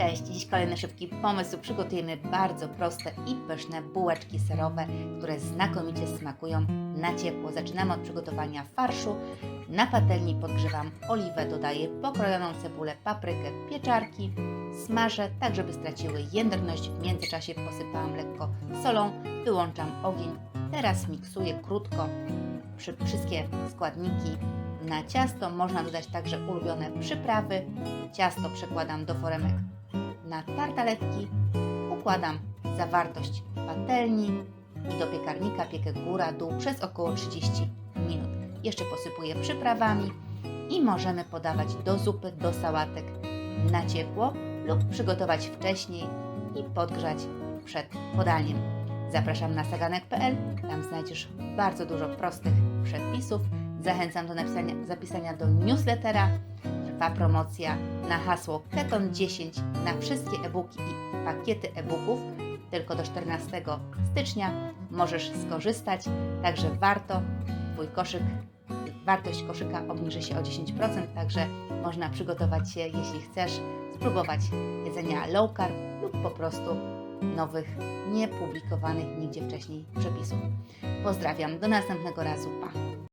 Cześć, dziś kolejny szybki pomysł. Przygotujemy bardzo proste i pyszne bułeczki serowe, które znakomicie smakują na ciepło. Zaczynamy od przygotowania farszu. Na patelni podgrzewam oliwę, dodaję pokrojoną cebulę, paprykę, pieczarki. Smażę tak, żeby straciły jędrność. W międzyczasie posypałam lekko solą, wyłączam ogień. Teraz miksuję krótko wszystkie składniki na ciasto. Można dodać także ulubione przyprawy. Ciasto przekładam do foremek na tartaletki, układam zawartość patelni i do piekarnika piekę góra-dół przez około 30 minut. Jeszcze posypuję przyprawami i możemy podawać do zupy, do sałatek na ciepło lub przygotować wcześniej i podgrzać przed podaniem. Zapraszam na saganek.pl, tam znajdziesz bardzo dużo prostych przepisów. Zachęcam do napisania, zapisania do newslettera. Trwa promocja na hasło Keton10 na wszystkie e-booki i pakiety e-booków. Tylko do 14 stycznia możesz skorzystać, także warto. Twój koszyk, wartość koszyka obniży się o 10%, także można przygotować się, jeśli chcesz, spróbować jedzenia low carb lub po prostu nowych, niepublikowanych nigdzie wcześniej przepisów. Pozdrawiam, do następnego razu, pa!